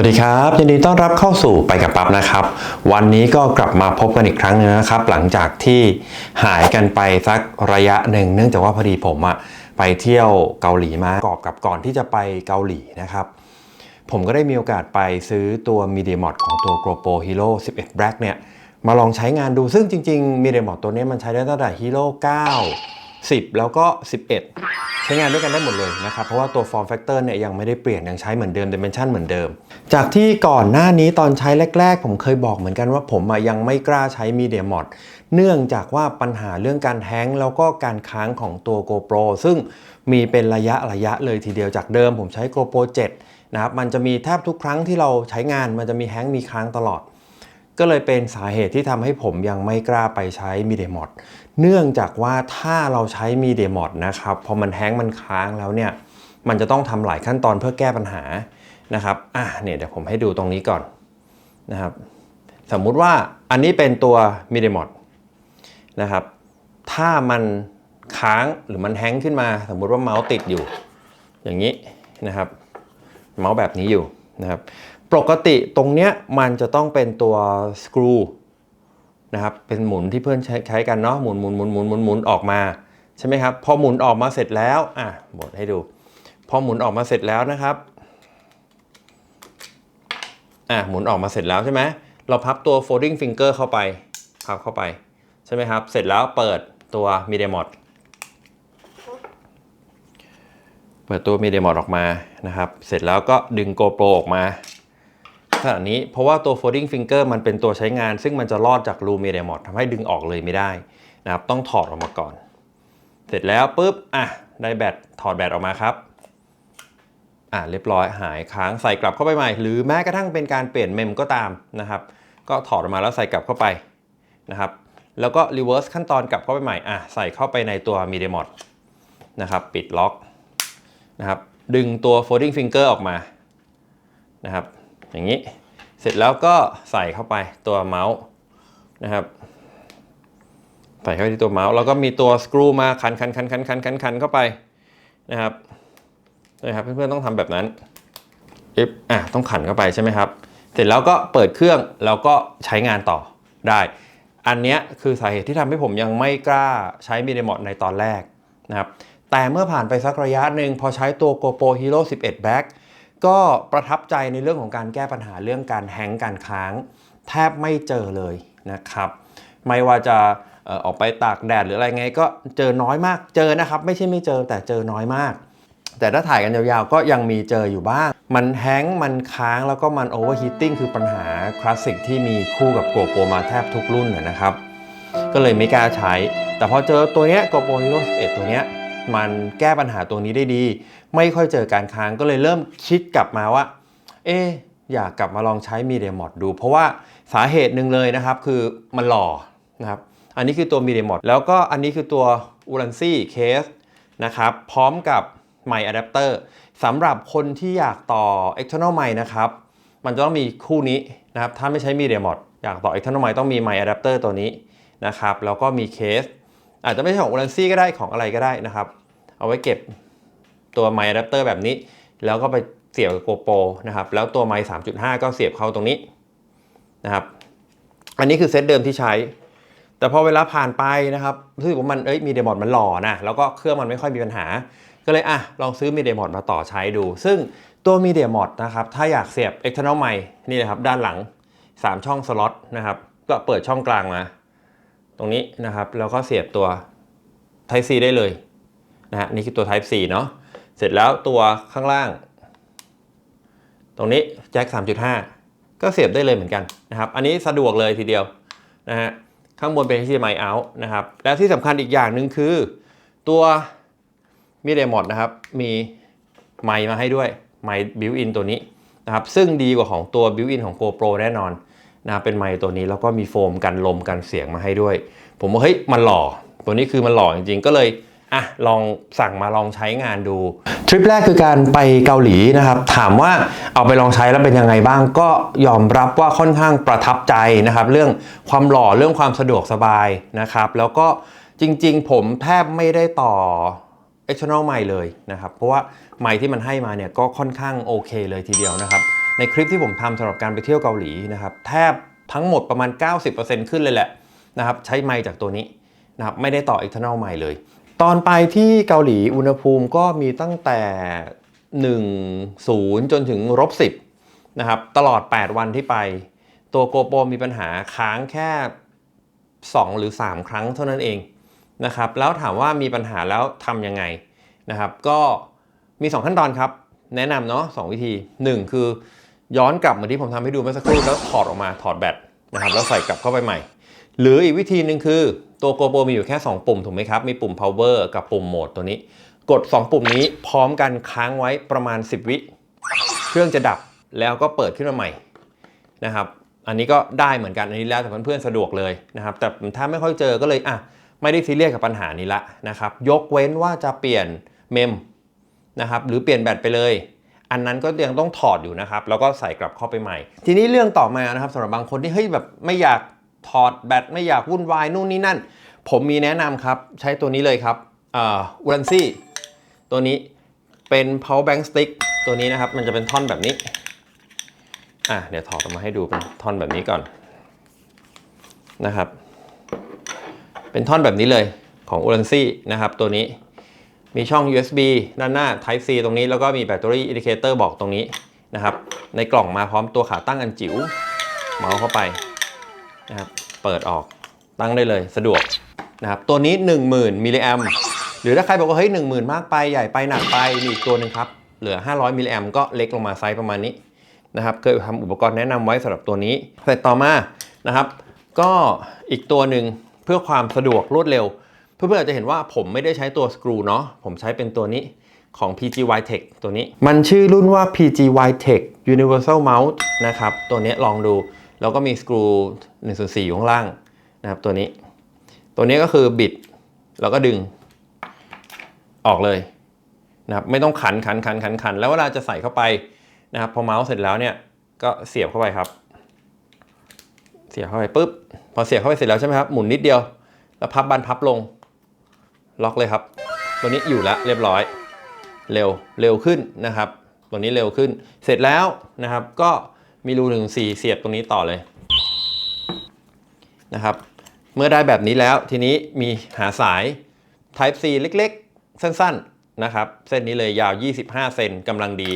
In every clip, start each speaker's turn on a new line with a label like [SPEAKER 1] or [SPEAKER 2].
[SPEAKER 1] วัสดีครับ ยินดีต้อนรับเข้าสู่ไปกับปั๊บนะครับ วันนี้ก็กลับมาพบกันอีกครั้งหนึงนะครับ หลังจากที่หายกันไปสักระยะหนึ่ง เนื่องจากว่าพอดีผมอะไปเที่ยวเกาหลีมากอบกับก่อนที่จะไปเกาหลีนะครับ ผมก็ได้มีโอกาสไปซื้อตัว m e d i a m o d ของตัว GoPro Hero 11 Black เนี่ย มาลองใช้งานดูซึ่งจริง ๆ m e d i a m o d ตัวนี้มันใช้ได้ตั้งแต่ Hero 9 10 แล้วก็ 11 ช้งานด้วยกันได้หมดเลยนะครับ เพราะว่าตัว form factor เนี่ยยังไม่ได้เปลี่ยนยังใช้เหมือนเดิม dimension เหมือนเดิม จากที่ก่อนหน้านี้ตอนใช้แรก ๆ ผมเคยบอกเหมือนกันว่าผมยังไม่กล้าใช้ Media Mod เนื่องจากว่าปัญหาเรื่องการแฮงก์แล้วก็การค้างของตัว GoPro ซึ่งมีเป็นระยะระยะเลยทีเดียวจากเดิมผมใช้ GoPro 7นะครับมันจะมีแทบทุกครั้งที่เราใช้งานมันจะมีแฮงก์มีค้างตลอด ก็เลยเป็นสาเหตุที่ทำให้ผมยังไม่กล้าไปใช้ Media Mod เนื่องจากว่าถ้าเราใช้ Media Mod นะครับพอมันแฮงมันค้างแล้วเนี่ยมันจะต้องทำหลายขั้นตอนเพื่อแก้ปัญหานะครับอะเนี่ยเดี๋ยวผมให้ดูตรงนี้ก่อนนะครับสมมุติว่าอันนี้เป็นตัว Media Mod นะครับถ้ามันค้างหรือมันแฮงขึ้นมา สมมุติว่าเมาส์ติดอยู่ อย่างนี้นะครับ เมาส์แบบนี้อยู่นะครับ ปกติตรงเนี้ยมันจะต้องเป็นตัวสกรูนะครับเป็นหมุนที่เพื่อนใช้ใช้กันเนาะหมุนหมุนหมุนหมุนหมุนหมุนออกมาใช่ไหมครับพอหมุนออกมาเสร็จแล้วอะหมดให้ดู พอหมุนออกมาเสร็จแล้วนะครับอะหมุนออกมาเสร็จแล้วใช่ไหมเราพับตัว folding finger เข้าไปพับเข้าไปใช่ไหมครับ เสร็จแล้วเปิดตัว media mod เปิดตัว media mod ออกมานะครับ เสร็จแล้วก็ดึง GoPro ออกมา ขณะนี้เพราะว่าตัว folding finger มันเป็นตัวใช้งาน ซึ่งมันจะรอดจากรู media mod ทำให้ดึงออกเลยไม่ได้นะครับต้องถอดออกมาก่อน เสร็จแล้วปุ๊บอะได้แบตถอดแบตออกมาครับอะเรียบร้อยหายค้างใส่กลับเข้าไปใหม่ หรือแม้กระทั่งเป็นการเปลี่ยนเมมก็ตามนะครับ ก็ถอดออกมาแล้วใส่กลับเข้าไปนะครับ แล้วก็ reverse ขั้นตอนกลับเข้าไปใหม่อะใส่เข้าไปในตัว media mod นะครับปิดล็อกนะครับดึงตัว folding finger ออกมานะครับ อย่างนี้ เสร็จแล้วก็ใส่เข้าไปตัวเมาส์นะครับ ใส่เข้าไปที่ตัวเมาส์แล้วก็มีตัวสกรูมาขันขันขันขันขันขันขันเข้าไปนะครับนะครับเพื่อนๆต้องทำแบบนั้นอิบอะต้องขันเข้าไปใช่ไหมครับ เสร็จแล้วก็เปิดเครื่องแล้วก็ใช้งานต่อได้ อันเนี้ยคือสาเหตุที่ทำให้ผมยังไม่กล้าใช้มีเดมอดในตอนแรกนะครับแต่เมื่อผ่านไปสักระยะหนึ่งพอใช้ตัว GoPro Hero 11 Back ก็ประทับใจในเรื่องของการแก้ปัญหาเรื่องการแฮงการค้าง แทบไม่เจอเลยนะครับ ไม่ว่าจะออกไปตากแดดหรืออะไรไงก็เจอน้อยมากเจอนะครับ ไม่ใช่ไม่เจอแต่เจอน้อยมาก แต่ถ้าถ่ายกันยาวๆก็ยังมีเจออยู่บ้าง มันแฮงมันค้างแล้วก็มันโอเวอร์ฮีตติ้งคือปัญหาคลาสสิกที่มีคู่กับ GoPro มาแทบทุกรุ่นนะนะครับ ก็เลยไม่กล้าใช้ แต่พอเจอตัวเนี้ย GoPro Hero 11ตัวเนี้ยมันแก้ปัญหาตัวนี้ได้ดี ไม่ค่อยเจอการค้างก็เลยเริ่มคิดกลับมาว่า เอ๊อยากกลับมาลองใช้ Media Mod ดู เพราะว่าสาเหตุหนึ่งเลยนะครับ คือมันหล่อนะครับอันนี้คือตัว Media Mod แล้วก็อันนี้คือตัว u l a n c y Case นะครับพร้อมกับไมค์อะแดปเตอร์สำหรับคนที่อยากต่อ external mic นะครับมันจะต้องมีคู่นี้นะครับถ้าไม่ใช้ Media Mod อยากต่อ external mic ต้องมีไมค์อะแดปเตอร์ตัวนี้นะครับแล้วก็มีเคส อาจจะไม่ใช่ของ u l a n c y ก็ได้ของอะไรก็ได้นะครับ เอาไว้เก็บ ตัวไมค์อะแดปเตอร์แบบนี้ แล้วก็ไปเสียบกับ GoPro นะครับ แล้วตัวไมค์3.5 ก็เสียบเข้าตรงนี้นะครับ อันนี้คือเซตเดิมที่ใช้ แต่พอเวลาผ่านไปนะครับรู้สึกว่ามันเอ้ยมีเดมอดมันหล่อนะแล้วก็เครื่องมันไม่ค่อยมีปัญหา ก็เลยอะลองซื้อมีเดมอดมาต่อใช้ดู ซึ่งตัวมีเดมอดนะครับถ้าอยากเสียบ external mic นี่นะครับด้านหลัง 3 ช่องสล็อตนะครับก็เปิดช่องกลางมาตรงนี้นะครับแล้วก็เสียบตัว Type C ได้เลยนะฮะนี่คือตัว Type C เนาะ เสร็จแล้วตัวข้างล่าง ตรงนี้แจ็ค3.5 ก็เสียบได้เลยเหมือนกันนะครับ อันนี้สะดวกเลยทีเดียวนะฮะข้างบนเป็น HDMI out นะครับ และที่สำคัญอีกอย่างหนึ่งคือ ตัว Media Mod นะครับ มีไมค์มาให้ด้วย ไมค์ built-in ตัวนี้นะครับ ซึ่งดีกว่าของตัว built-in ของ GoPro แน่นอนนะเป็นไมค์ตัวนี้แล้วก็มีโฟมกันลมกันเสียงมาให้ด้วย ผมว่าเฮ้ยมันหล่อ ตัวนี้คือมันหล่อจริงๆ ก็เลย อะลองสั่งมาลองใช้งานดู ทริปแรกคือการไปเกาหลีนะครับ ถามว่าเอาไปลองใช้แล้วเป็นยังไงบ้าง ก็ยอมรับว่าค่อนข้างประทับใจนะครับ เรื่องความหล่อเรื่องความสะดวกสบายนะครับ แล้วก็จริงๆ ผมแทบไม่ได้ต่อ external mic เลยนะครับ เพราะว่าไมค์ที่มันให้มาเนี่ยก็ค่อนข้างโอเคเลยทีเดียวนะครับ ในคลิปที่ผมทำสำหรับการไปเที่ยวเกาหลีนะครับ แทบทั้งหมดประมาณ 90%ขึ้นเลยแหละนะครับ ใช้ไมค์จากตัวนี้นะครับไม่ได้ต่อ external ไมค์เลย ตอนไปที่เกาหลีอุณหภูมิก็มีตั้งแต่ 1 0 จนถึงลบ10นะครับตลอด 8 วันที่ไป ตัวโกโปรมีปัญหาค้างแค่ 2 หรือ 3 ครั้งเท่านั้นเองนะครับแล้วถามว่ามีปัญหาแล้วทำยังไงนะครับ ก็มี 2 ขั้นตอนครับ แนะนำเนาะสวิธี 1 คือย้อนกลับเหมือนที่ผมทำให้ดูเมื่อสักครู่แล้วถอดออกมาถอดแบตนะครับแล้วใส่กลับเข้าไปใหม่ หรืออีกวิธีหนึ่งคือ ตัวโกโปรมีอยู่แค่ 2 ปุ่มถูกไหมครับ มีปุ่ม power กับปุ่มโหมดตัวนี้ กด 2 ปุ่มนี้พร้อมกันค้างไว้ประมาณ 10 วิ เครื่องจะดับแล้วก็เปิดขึ้นมาใหม่นะครับ อันนี้ก็ได้เหมือนกัน อันนี้แล้วแต่เพื่อนๆสะดวกเลยนะครับ แต่ถ้าไม่ค่อยเจอก็เลยอะไม่ได้ซีเรียสกับปัญหานี้ละนะครับ ยกเว้นว่าจะเปลี่ยนเมมนะครับหรือเปลี่ยนแบตไปเลย อันนั้นก็ยังต้องถอดอยู่นะครับ แล้วก็ใส่กลับเข้าไปใหม่ ทีนี้เรื่องต่อมานะครับสำหรับบางคนที่เฮ้ยแบบไม่อยาก ถอดแบตไม่อยากวุ่นวายนู่นนี่นั่น ผมมีแนะนำครับ ใช้ตัวนี้เลยครับอ่าอูรันซี่ตัวนี้เป็น power bank stick ตัวนี้นะครับ มันจะเป็นท่อนแบบนี้ อะ เดี๋ยวถอดออกมาให้ดูเป็นท่อนแบบนี้ก่อนนะครับ เป็นท่อนแบบนี้เลยของ u r a n c y นะครับ ตัวนี้มีช่อง USB ด้านหน้า Type C ตรงนี้แล้วก็มีแบตเตอรี่อินดิเคเตอร์บอกตรงนี้นะครับ ในกล่องมาพร้อมตัวขาตั้งอันจิ๋วเมาส์เข้าไป นะครับเปิดออกตั้งได้เลยสะดวกนะครับตัวนี้ 10,000มิลลิแอมหรือถ้าใครบอกว่าเฮ้ย10,000มากไปใหญ่ไปหนักไปมีอีกตัวหนึ่งครับ เหลือ 500มิลลิแอมก็เล็กลงมาไซส์ประมาณนี้นะครับเคยทำอุปกรณ์แนะนำไว้สำหรับตัวนี้เสร็จต่อมานะครับ ก็อีกตัวหนึ่งเพื่อความสะดวกรวดเร็ว เพื่อนๆอาจจะเห็นว่าผมไม่ได้ใช้ตัวสกรูเนาะผมใช้เป็นตัวนี้ของ PGY Tech ตัวนี้ มันชื่อรุ่นว่า PGY Tech Universal Mouse นะครับ ตัวนี้ลองดู แล้วก็มีสกรู1ส่วน4อยู่ข้างล่างนะครับตัวนี้ ตัวนี้ก็คือบิดแล้วก็ดึงออกเลยนะครับไม่ต้องขันขันขันขันขันแล้วเวลาจะใส่เข้าไปนะครับพอเมาส์เสร็จแล้วเนี่ยก็เสียบเข้าไปครับ เสียบเข้าไปปุ๊บพอเสียบเข้าไปเสร็จแล้วใช่ไหมครับหมุนนิดเดียวแล้วพับบานพับลง ล็อกเลยครับ ตัวนี้อยู่แล้วเรียบร้อย เร็วเร็วขึ้นนะครับ ตัวนี้เร็วขึ้นเสร็จแล้วนะครับก็ มีรูหนึ่งสี่เสียบตรงนี้ต่อเลยนะครับ เมื่อได้แบบนี้แล้วทีนี้มีหาสาย Type C เล็กๆ สั้นๆนะครับ เส้นนี้เลยยาว 25 เซนกำลังดี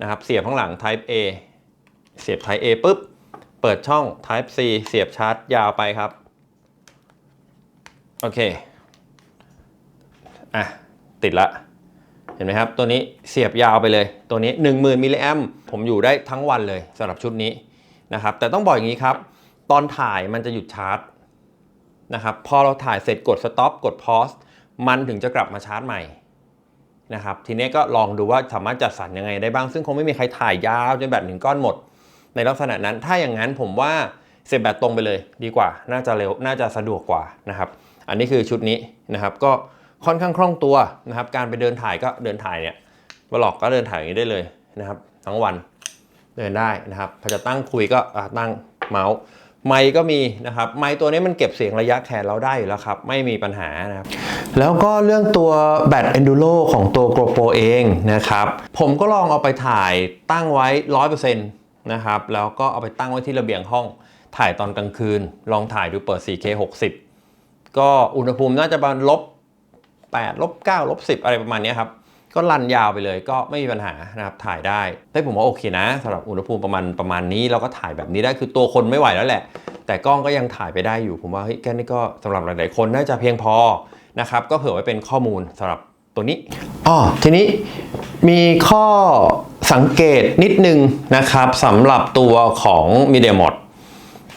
[SPEAKER 1] นะครับ เสียบข้างหลัง Type A เสียบ Type A ปุ๊บ เปิดช่อง Type C เสียบชาร์จยาวไปครับ โอเค อะ ติดละ เห็นไหมครับตัวนี้เสียบยาวไปเลย ตัวนี้ 10,000มิลลิแอมผมอยู่ได้ทั้งวันเลยสำหรับชุดนี้นะครับแต่ต้องบอกอย่างนี้ครับ ตอนถ่ายมันจะหยุดชาร์จนะครับพอเราถ่ายเสร็จกด stop กด pause มันถึงจะกลับมาชาร์จใหม่นะครับทีนี้ก็ลองดูว่าสามารถจัดสรรยังไงได้บ้าง ซึ่งคงไม่มีใครถ่ายยาวจนแบตหนึ่งก้อนหมด ในลักษณะนั้นถ้าอย่างนั้นผมว่าเสียบแบตตรงไปเลยดีกว่า น่าจะเร็วน่าจะสะดวกกว่านะครับ อันนี้คือชุดนี้นะครับก็ ค่อนข้างคล่องตัวนะครับ การไปเดินถ่ายก็เดินถ่ายเนี่ยบล็อกก็เดินถ่ายอย่างนี้ได้เลยนะครับ ทั้งวันเดินได้นะครับพอจะตั้งคุยก็ตั้งเมาส์ไมค์ก็มีนะครับไมค์ตัวนี้มันเก็บเสียงระยะแขนเราได้อยู่แล้วครับ ไม่มีปัญหานะครับ แล้วก็เรื่องตัวแบต Enduro ของตัว GoPro เองนะครับ ผมก็ลองเอาไปถ่ายตั้งไว้ 100%นะครับ แล้วก็เอาไปตั้งไว้ที่ระเบียงห้อง ถ่ายตอนกลางคืน ลองถ่ายดูเปิด 4K 60 ก็อุณหภูมิน่าจะประมาณลบ 8ลบ9ลบ10 อะไรประมาณนี้ครับ ก็รันยาวไปเลยก็ไม่มีปัญหานะครับถ่ายได้แต่ผมว่าโอเคนะสำหรับอุณหภูมิประมาณประมาณนี้เราก็ถ่ายแบบนี้ได้คือตัวคนไม่ไหวแล้วแหละ แต่กล้องก็ยังถ่ายไปได้อยู่ ผมว่าเฮ้ยแค่นี้ก็สำหรับหลาย ๆ คนน่าจะเพียงพอนะครับก็เผื่อไว้เป็นข้อมูลสำหรับตัวนี้อ๋อทีนี้มีข้อสังเกตนิดนึงนะครับสำหรับตัวของ Media Mod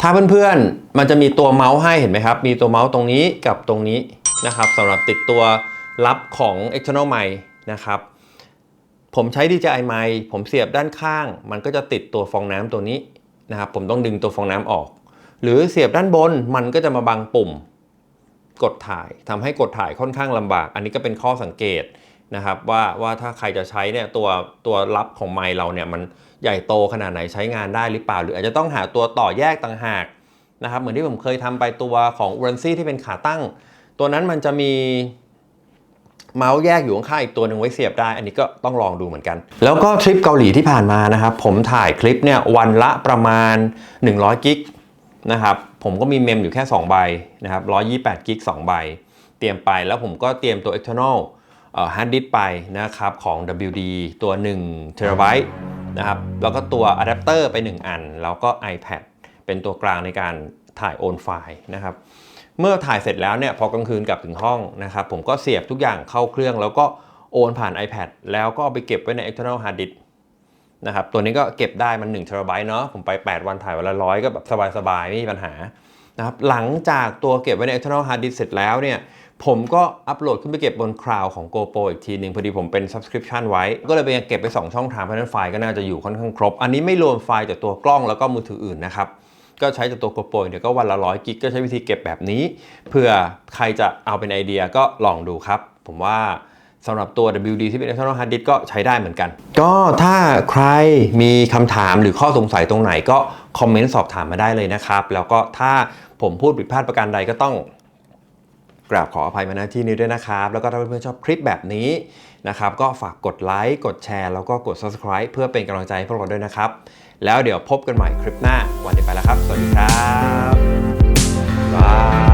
[SPEAKER 1] ถ้าเพื่อนๆ มันจะมีตัวเมาส์ให้เห็นไหมครับ มีตัวเมาส์ตรงนี้กับตรงนี้ นะครับสำหรับติดตัวรับของ external mic นะครับ ผมใช้ DJI mic ผมเสียบด้านข้าง มันก็จะติดตัวฟองน้ำตัวนี้นะครับ ผมต้องดึงตัวฟองน้ำออก หรือเสียบด้านบนมันก็จะมาบังปุ่มกดถ่ายทำให้กดถ่ายค่อนข้างลำบาก อันนี้ก็เป็นข้อสังเกตนะครับว่าว่าถ้าใครจะใช้เนี่ยตัวตัวรับของไมค์เราเนี่ยมันใหญ่โตขนาดไหนใช้งานได้หรือเปล่า หรืออาจจะต้องหาตัวต่อแยกต่างหากนะครับเหมือนที่ผมเคยทำไปตัวของ u r a n c y ที่เป็นขาตั้ง ตัวนั้นมันจะมีเมาส์แยกอยู่ข้างๆอีกตัวหนึ่งไว้เสียบได้ อันนี้ก็ต้องลองดูเหมือนกัน แล้วก็ทริปเกาหลีที่ผ่านมานะครับ ผมถ่ายคลิปเนี่ยวันละประมาณ 100 กิกนะครับ ผมก็มีเมมอยู่แค่ 2 ใบนะครับ 128 กิก 2 ใบ เตรียมไปแล้วผมก็เตรียมตัว external ฮาร์ดดิสไปนะครับของ WD ตัว 1 t b นะครับ แล้วก็ตัวอะแดปเตอร์ไป 1 อัน แล้วก็ iPad เป็นตัวกลางในการถ่ายโอนไฟล์นะครับ เมื่อถ่ายเสร็จแล้วเนี่ยพอกลางคืนกลับถึงห้องนะครับผมก็เสียบทุกอย่างเข้าเครื่อง แล้วก็โอนผ่าน iPad แล้วก็เอาไปเก็บไว้ใน external hard disk นะครับตัวนี้ก็เก็บได้มัน1 t b เนาะผมไป 8 วันถ่ายวันละร้อยก็แบบสบายๆ ไม่มีปัญหานะครับหลังจากตัวเก็บไว้ใน external hard disk เสร็จแล้วเนี่ยผมก็อัปโหลดขึ้นไปเก็บบนคลาวของ GoPro อีกทีหนึ่งพอดีผมเป็น subscription ไว้ ก็เลยไปเก็บไป 2 ช่องทางเพราะนั้นไฟล์ก็น่าจะอยู่ค่อนข้างครบ อันนี้ไม่รวมไฟล์จากตัวกล้องแล้วก็มือถืออื่นนะครับ ก็ใช้จากตัว GoPro เดี๋ยวก็วันละร้อยกิกก็ใช้วิธีเก็บแบบนี้เพื่อใครจะเอาเป็นไอเดียก็ลองดูครับ ผมว่าสำหรับตัว WD ที่เป็น external hard disk ก็ใช้ได้เหมือนกัน ก็ถ้าใครมีคำถามหรือข้อสงสัยตรงไหนก็คอมเมนต์สอบถามมาได้เลยนะครับ แล้วก็ถ้าผมพูดผิดพลาดประการใดก็ต้องกราบขออภัยมาณที่นี้ด้วยนะครับ แล้วก็ถ้าเพื่อนๆชอบคลิปแบบนี้ นะครับก็ฝากกดไลค์กดแชร์แล้วก็กด subscribe เพื่อเป็นกำลังใจให้พวกเราด้วยนะครับ แล้วเดี๋ยวพบกันใหม่คลิปหน้า วันนี้ไปแล้วครับ สวัสดีครับบาย